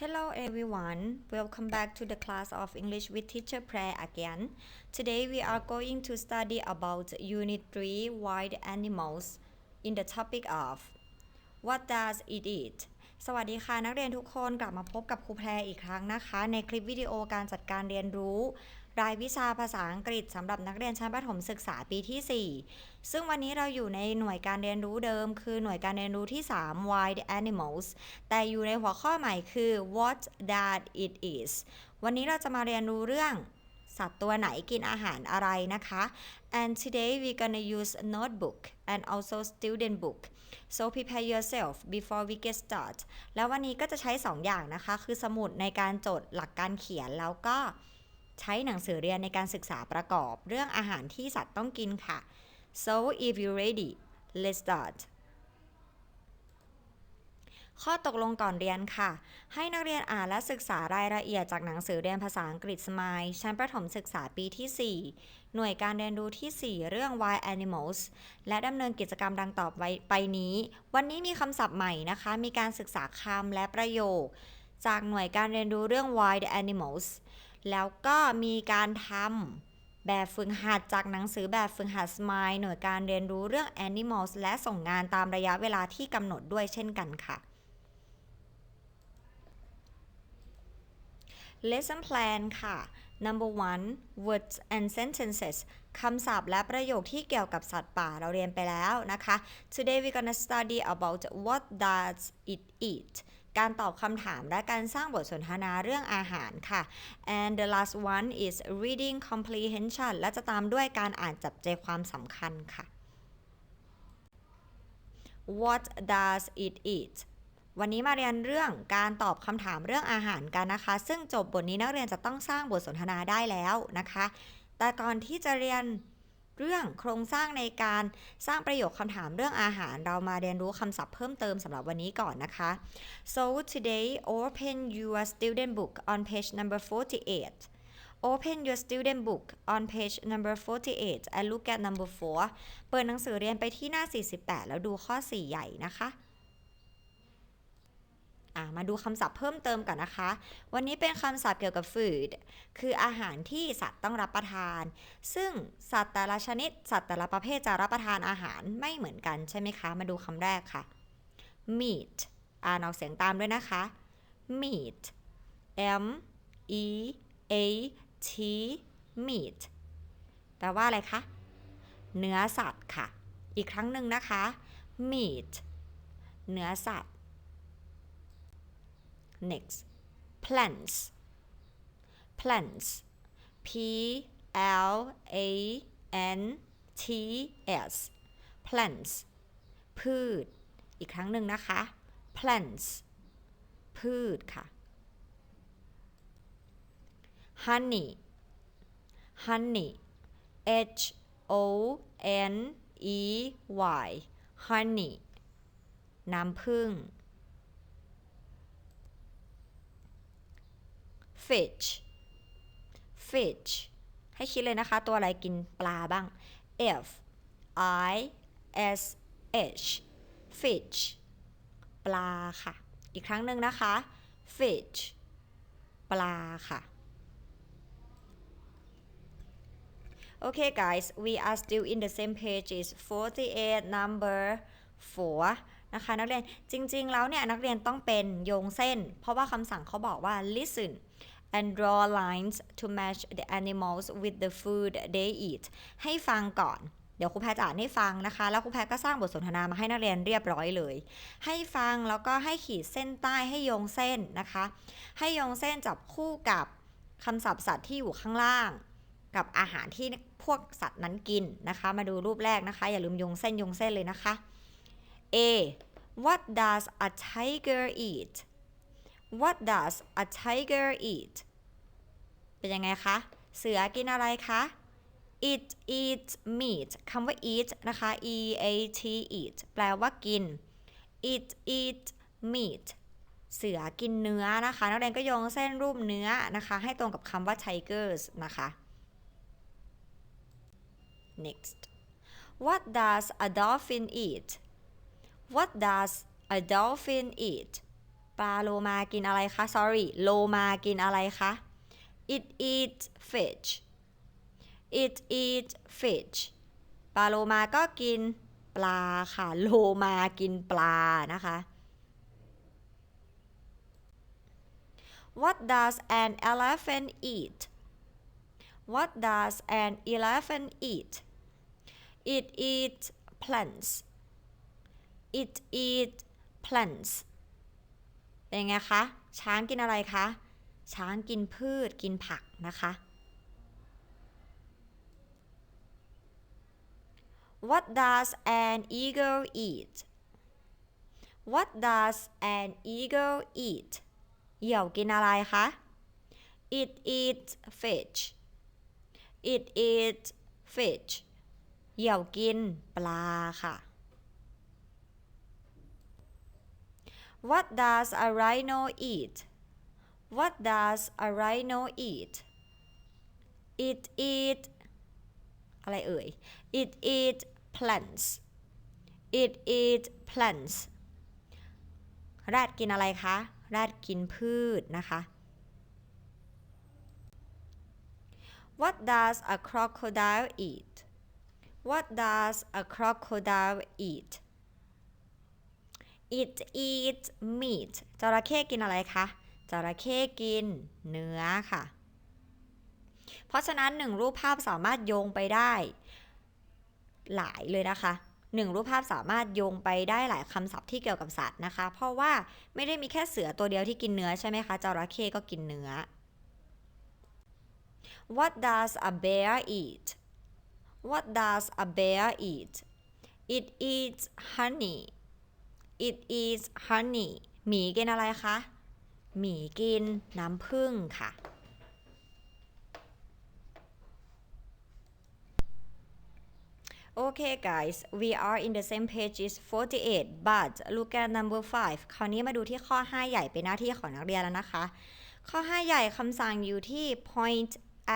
Hello everyone, welcome back to the class of English with Teacher Prayer again. Today we are going to study about Unit 3 Wild Animals in the topic of What does it eat? สวัสดีค่ะนักเรียนทุกคนกลับมาพบกับครูแพรอีกครั้งนะคะ ในคลิปวิดีโอการจัดการเรียนรู้ รายวิชาภาษาอังกฤษสำหรับนักเรียนชั้นประถมศึกษาปีที่ 4 ซึ่งวันนี้เราอยู่ในหน่วยการเรียนรู้เดิม คือหน่วยการเรียนรู้ที่ 3 Wild Animals แต่อยู่ในหัวข้อใหม่คือ What that it is วันนี้เราจะมาเรียนรู้เรื่องสัตว์ตัวไหนกินอาหารอะไรนะคะ and today we gonna use a notebook and also student book so prepare yourself before we get start แล้ววันนี้ก็จะใช้ 2 อย่างนะคะ คือสมุดในการจดหลักการเขียนแล้วก็ ใช้หนังสือเรียนในการศึกษาประกอบเรื่องอาหารที่สัตว์ต้องกินค่ะ so if you ready let's start ข้อตกลงก่อนเรียนค่ะ ให้นักเรียนอ่านและศึกษารายละเอียดจากหนังสือเรียนภาษาอังกฤษสมายชั้นประถมศึกษาปีที่ 4 หน่วยการเรียนรู้ที่ 4 เรื่อง Wild Animals และดำเนินกิจกรรมดังต่อไปไปนี้ วันนี้มีคำศัพท์ใหม่นะคะ มีการศึกษาคำและประโยค จากหน่วยการเรียนรู้เรื่อง Wild Animals แล้วก็มีการทำแบบฝึกหัดจากหนังสือแบบฝึกหัดสมายหน่วยการเรียนรู้เรื่อง Animals และส่งงานตามระยะเวลาที่กำหนดด้วยเช่นกันค่ะ Lesson plan ค่ะ Number one words and sentences คำศัพท์และประโยคที่เกี่ยวกับสัตว์ป่าเราเรียนไปแล้วนะคะ Today we're gonna study about what does it eat การตอบคำถามและการสร้างบทสนทนาเรื่องอาหารค่ะ and the last one is reading comprehension และจะตามด้วยการอ่านจับใจความสำคัญค่ะ What does it eat วันนี้มาเรียนเรื่องการตอบคำถามเรื่องอาหารกันนะคะ ซึ่งจบบทนี้นักเรียนจะต้องสร้างบทสนทนาได้แล้วนะคะ แต่ก่อนที่จะเรียน เรื่องโครงสร้างในการสร้างประโยคคำถามเรื่องอาหาร เรามาเรียนรู้คำศัพท์เพิ่มเติมสำหรับวันนี้ก่อนนะคะ so today open your student book on page number 48 Open your student book on page number 48 and look at number 4 เปิดหนังสือเรียนไปที่หน้า 48 แล้วดูข้อ 4 ใหญ่นะคะอะ มาดูคำศัพท์เพิ่มเติมกันนะคะ วันนี้เป็นคำศัพท์เกี่ยวกับ food คืออาหารที่สัตว์ต้องรับประทาน ซึ่งสัตว์แต่ละชนิด สัตว์แต่ละประเภทจะรับประทานอาหารไม่เหมือนกันใช่ไหมคะ มาดูคำแรกค่ะ meat อ่านออกเสียงตามด้วยนะคะ meat m e a t meat แปลว่าอะไรคะ เนื้อสัตว์ค่ะ อีกครั้งหนึ่งนะคะ meat เนื้อสัตว์ next plants plants p l a n t s plants พืช อีกครั้งหนึ่งนะคะ plants พืชค่ะ honey honey h o n e y honey น้ำผึ้ง fish fish ให้คิดเลยนะคะ ตัวอะไรกินปลาบ้าง f i s h fish ปลาค่ะ อีกครั้งหนึ่งนะคะ fish ปลาค่ะ Okay guys we are still in the same page is 48 number 4นะคะนักเรียนจริงๆแล้วเนี่ยนักเรียนต้องเป็นโยงเส้น เพราะว่าคำสั่งเขาบอกว่า listen and draw lines to match the animals with the food they eat ให้ฟังก่อน เดี๋ยวครูแพรจะอ่านให้ฟังนะคะ แล้วครูแพรก็สร้างบทสนทนามาให้นักเรียนเรียบร้อยเลย ให้ฟังแล้วก็ให้ขีดเส้นใต้ให้โยงเส้นนะคะ ให้โยงเส้นจับคู่กับคำศัพท์สัตว์ที่อยู่ข้างล่าง กับอาหารที่พวกสัตว์นั้นกินนะคะ มาดูรูปแรกนะคะ อย่าลืมโยงเส้นโยงเส้นเลยนะคะ A What does a tiger eat What does a tiger eat เป็นยังไงคะ เสือกินอะไรคะ It eats meat คำว่า eat นะคะ e a t eat แปลว่ากิน It eats meat เสือกินเนื้อนะคะ นักเรียนก็โยงเส้นรูปเนื้อนะคะ ให้ตรงกับคำว่า tigers นะคะ next What does a dolphin eat What does a dolphin eat ปลาโลมากินอะไรคะ sorry โลมากินอะไรคะ it eats fish it eats fish ปลาโลมาก็กินปลาค่ะ โลมากินปลานะคะ What does an elephant eat What does an elephant eat It eats plants It eats plants เป็นไงคะ ช้างกินอะไรคะ ช้างกินพืชกินผักนะคะ What does an eagle eat What does an eagle eat เหยี่ยวกินอะไรคะ It eats fish It eats fish เหยี่ยวกินปลาค่ะ What does a rhino eat What does a rhino eat It eat อะไรเอ่ย It eat plants It eat plants แรดกินอะไรคะ แรดกินพืชนะคะ What does a crocodile eat What does a crocodile eat It eat meat จระเข้กินอะไรคะ จระเข้กินเนื้อค่ะ เพราะฉะนั้นหนึ่งรูปภาพสามารถโยงไปได้หลายเลยนะคะหนึ่งรูปภาพสามารถโยงไปได้หลายคำศัพท์ที่เกี่ยวกับสัตว์นะคะ เพราะว่าไม่ได้มีแค่เสือตัวเดียวที่กินเนื้อใช่ไหมคะจระเข้ก็กินเนื้อ What does a bear eat What does a bear eat It eats honey It eats honey หมีกินอะไรคะ หมีกินน้ำผึ้งค่ะ Okay guys we are in the same page is 48 but look at number 5 คราวนี้มาดูที่ข้อ 5 ใหญ่เป็นหน้าที่ของนักเรียนแล้วนะคะ ข้อ 5 ใหญ่คำสั่งอยู่ที่ point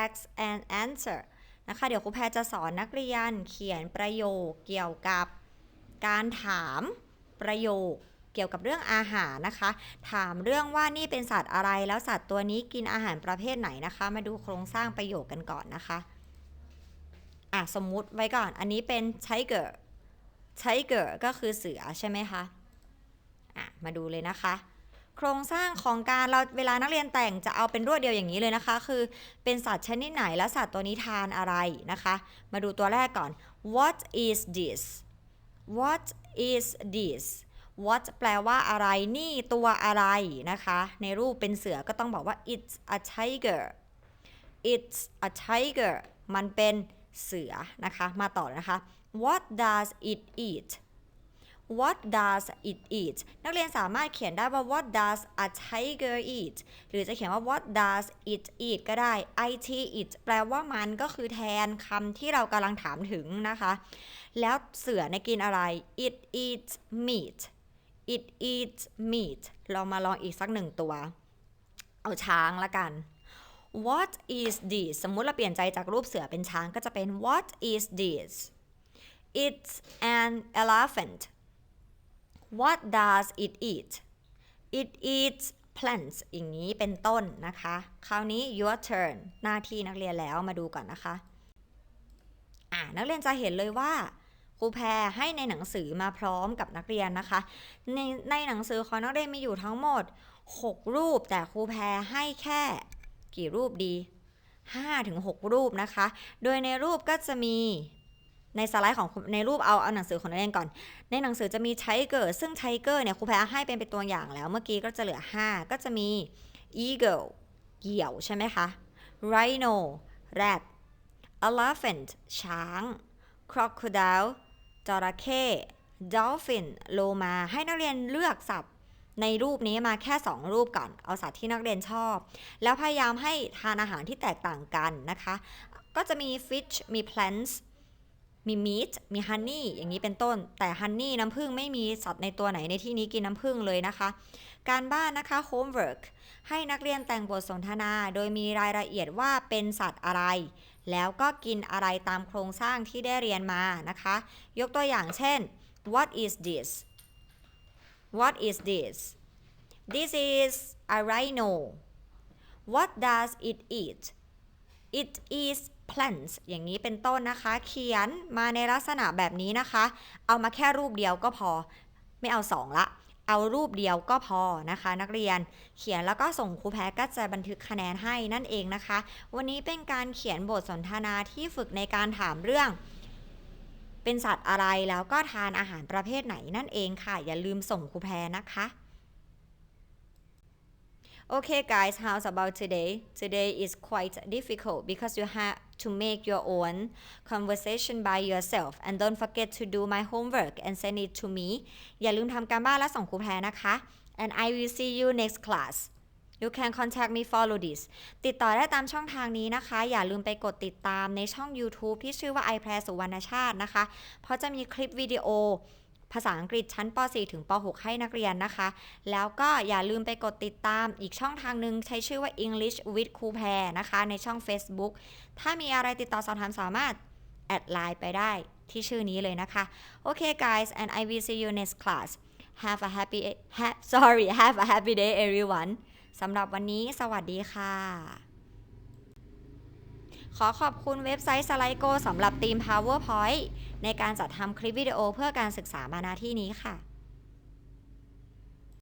ask and answer นะคะ เดี๋ยวครูแพรจะสอนนักเรียนเขียนประโยคเกี่ยวกับการถามประโยค เกี่ยวกับเรื่องอาหารนะคะ ถามเรื่องว่านี่เป็นสัตว์อะไรแล้วสัตว์ตัวนี้กินอาหารประเภทไหนนะคะ มาดูโครงสร้างประโยคกันก่อนนะคะอะสมมุติไว้ก่อนอันนี้เป็น tiger tiger ก็คือเสือใช่ไหมคะอะมาดูเลยนะคะ โครงสร้างของการเราเวลานักเรียนแต่งจะเอาเป็นรวดเดียวอย่างนี้เลยนะคะ คือเป็นสัตว์ชนิดไหนและสัตว์ตัวนี้ทานอะไรนะคะ มาดูตัวแรกก่อน what is this what is this what แปลว่าอะไรนี่ตัวอะไรนะคะ ในรูปเป็นเสือก็ต้องบอกว่า it's a tiger it's a tiger มันเป็นเสือนะคะ มาต่อนะคะ what does it eat what does it eat นักเรียนสามารถเขียนได้ว่า what does a tiger eat หรือจะเขียนว่า what does it eat ก็ได้ it it แปลว่ามันก็คือแทนคำที่เรากำลังถามถึงนะคะ แล้วเสือในกินอะไร it eats meat it eats meat เรามาลองอีกสักหนึ่งตัว เอาช้างละกัน what is this สมมุติเราเปลี่ยนใจจากรูปเสือเป็นช้างก็จะเป็น what is this it's an elephant what does it eat it eats plants อย่างนี้เป็นต้นนะคะ คราวนี้ your turn หน้าที่นักเรียนแล้วมาดูก่อนนะคะ อ่านักเรียนจะเห็นเลยว่า ครูแพรให้ในหนังสือมาพร้อมกับนักเรียนนะคะ ในในหนังสือของนักเรียนมีอยู่ทั้งหมด 6 รูป แต่ครูแพรให้แค่กี่รูปดี 5-6 รูปนะคะ โดยในรูปก็จะมีในสไลด์ของในรูปเอาเอาหนังสือของนักเรียนก่อน ในหนังสือจะมีไทเกอร์ซึ่งไทเกอร์เนี่ยครูแพรให้เป็นเป็นตัวอย่างแล้ว เมื่อกี้ก็จะเหลือ 5 ก็จะมี eagle เหยี่ยวใช่ไหมคะ rhino แรด elephant ช้าง crocodile จระเข้ดอลฟินโลมาให้นักเรียนเลือกสัตว์ในรูปนี้มาแค่ 2 รูปก่อน เอาสัตว์ที่นักเรียนชอบ แล้วพยายามให้ทานอาหารที่แตกต่างกันนะคะ ก็จะมี fish มี plants มี meat มี honey อย่างนี้เป็นต้น แต่ honey น้ำผึ้งไม่มีสัตว์ในตัวไหนในที่นี้กินน้ำผึ้งเลยนะคะ การบ้านนะคะ homework ให้นักเรียนแต่งบทสนทนา โดยมีรายละเอียดว่าเป็นสัตว์อะไร แล้วก็กินอะไรตามโครงสร้างที่ได้เรียนมานะคะ ยกตัวอย่างเช่น what is this what is this this is a rhino what does it eat it is plants อย่างนี้เป็นต้นนะคะ เขียนมาในลักษณะแบบนี้นะคะ เอามาแค่รูปเดียวก็พอ ไม่เอาสองละ เอารูปเดียวก็พอนะคะ นักเรียนเขียนแล้วก็ส่งครูแพ้ก็จะบันทึกคะแนนให้นั่นเองนะคะ วันนี้เป็นการเขียนบทสนทนาที่ฝึกในการถามเรื่องเป็นสัตว์อะไรแล้วก็ทานอาหารประเภทไหนนั่นเองค่ะ อย่าลืมส่งครูแพรนะคะ Okay guys, how's about today? Today is quite difficult because you have to make your own conversation by yourself and don't forget to do my homework and send it to me อย่าลืมทำการบ้านและส่งครูแพรนะคะ and I will see you next class You can contact me follow this ติดต่อได้ตามช่องทางนี้นะคะ อย่าลืมไปกดติดตามในช่อง YouTube ที่ชื่อว่า i p r สุวรรณชาตินะคะ เพราะจะมีคลิปวิดีโอ ภาษาอังกฤษชั้นป .4 ถึงป .6 ให้นักเรียนนะคะ แล้วก็อย่าลืมไปกดติดตามอีกช่องทางหนึ่งใช้ชื่อว่า English with ครูแพรนะคะ ในช่อง Facebook ถ้ามีอะไรติดต่อสอบถามสามารถแอดไลน์ไปได้ที่ชื่อนี้เลยนะคะ โอเค guys and I will see you next class have a happy ha, sorry have a happy day everyone สำหรับวันนี้สวัสดีค่ะ ขอขอบคุณเว็บไซต์ s l i d e g o สำหรับทีม PowerPoint ในการจัดทำคลิปวิดีโอเพื่อการศึกษามาณที่นี้ค่ะ